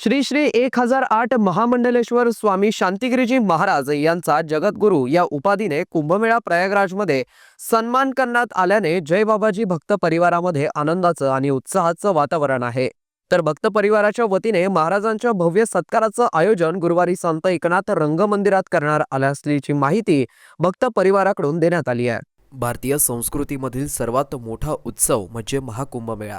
श्री श्री एक हजार आठ महामंडलेश्वर स्वामी शांतिगिरीजी महाराज यांचा जगद्गुरू या उपाधीने कुंभमेळा प्रयागराजमध्ये सन्मान करण्यात आल्याने जय बाबाजी भक्त परिवारामध्ये आनंदाचं आणि उत्साहाचं वातावरण आहे. तर भक्त परिवाराच्या वतीने महाराजांच्या भव्य सत्काराचं आयोजन गुरुवारी संत एकनाथ रंगमंदिरात करणार आल्या असल्याची माहिती भक्त परिवाराकडून देण्यात आली आहे. भारतीय संस्कृतीमधील सर्वात मोठा उत्सव म्हणजे महाकुंभमेळा.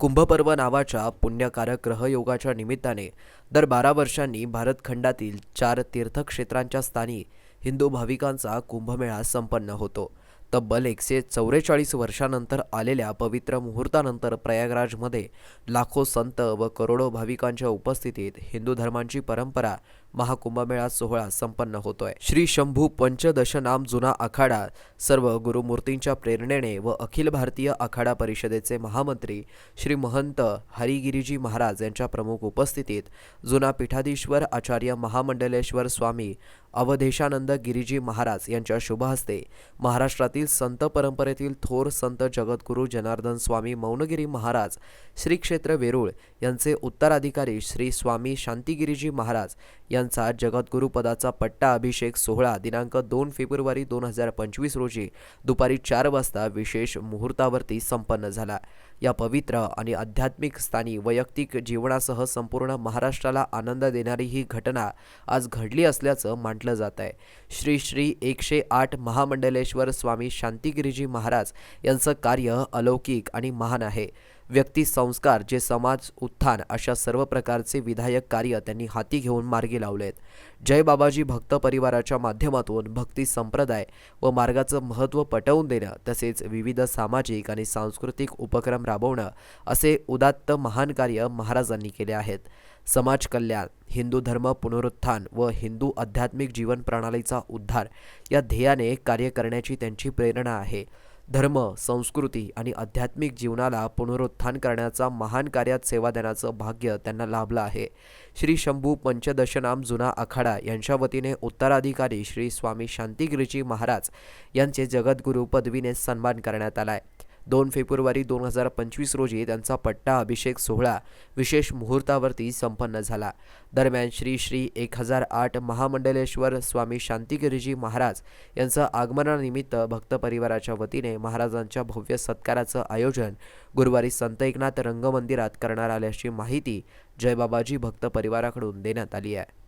कुंभपर्व नावाच्या पुण्यकारक ग्रहयोगाच्या निमित्ताने दर बारा वर्षांनी भारतखंडातील चार तीर्थक्षेत्रांच्या स्थानी हिंदू भाविकांचा कुंभमेळा संपन्न होतो. तब्बल एकशे चौवेचाळीस वर्षानंतर आलेल्या पवित्र मुहूर्तानंतर प्रयागराजमध्ये लाखो संत व करोडो भाविकांच्या उपस्थितीत हिंदू धर्मांची परंपरा महाकुंभमेळा सोहळा संपन्न होतोय. श्री शंभू पंचदशनाम जुना आखाडा सर्व गुरुमूर्तींच्या प्रेरणेने व अखिल भारतीय आखाडा परिषदेचे महामंत्री श्री महंत हरिगिरीजी महाराज यांच्या प्रमुख उपस्थितीत जुना पीठाधीश्वर आचार्य महामंडलेश्वर स्वामी अवधेशानंद गिरीजी महाराज यांच्या शुभहस्ते महाराष्ट्रातील संत परंपरेतील थोर संत जगद्गुरू जनार्दन स्वामी मौनगिरी महाराज श्री क्षेत्र वेरूळ यांचे उत्तराधिकारी श्री स्वामी शांतिगिरीजी महाराज यांचा जगद्गुरुपदाचा पट्टा अभिषेक सोहळा दिनांक दोन फेब्रुवारी दोन हजार पंचवीस रोजी दुपारी चार वाजता विशेष मुहूर्तावरती संपन्न झाला. या पवित्र आणि आध्यात्मिक स्थानी वैयक्तिक जीवनासह संपूर्ण महाराष्ट्राला आनंद देणारी ही घटना आज घडली असल्याचं म्हटलं जात आहे श्री श्री एकशे आठ महामंडलेश्वर स्वामी शांतिगिरीजी महाराज यांचं कार्य अलौकिक आणि महान आहे. व्यक्ती संस्कार जे समाज उत्थान अशा सर्व प्रकारचे विधायक कार्य त्यांनी हाती घेऊन मार्गी लावलेत. जय बाबाजी भक्त परिवाराच्या माध्यमातून भक्ती संप्रदाय व मार्गाचं महत्त्व पटवून देणं तसेच विविध सामाजिक आणि सांस्कृतिक उपक्रम राबवणं असे उदात्त महान कार्य महाराजांनी केले आहेत. समाज कल्याण हिंदू धर्म पुनरुत्थान व हिंदू आध्यात्मिक जीवन प्रणालीचा उद्धार या ध्येयाने कार्य करण्याची त्यांची प्रेरणा आहे. धर्म संस्कृती आणि आध्यात्मिक जीवनाला पुनरुत्थान करण्याचा महान कार्यात सेवा देण्याचं भाग्य त्यांना लाभलं आहे. श्री शंभू पंचदशनाम जुना आखाडा यांच्या वतीने उत्तराधिकारी श्री स्वामी शांतिगिरीजी महाराज यांचे जगद्गुरू पदवीने सन्मान करण्यात आला आहे दोन फेब्रुवारी दोन हजार पंचवीस रोजी त्यांचा पट्टा अभिषेक सोहळा विशेष मुहूर्तावरती संपन्न झाला. दरम्यान श्री श्री एक हजार आठ महामंडलेश्वर स्वामी शांतिगिरीजी महाराज यांचं आगमनानिमित्त भक्त परिवाराच्या वतीने महाराजांच्या भव्य सत्काराचं आयोजन गुरुवारी संत एकनाथ रंगमंदिरात करणार आल्याची माहिती जयबाबाजी भक्त परिवाराकडून देण्यात आली आहे.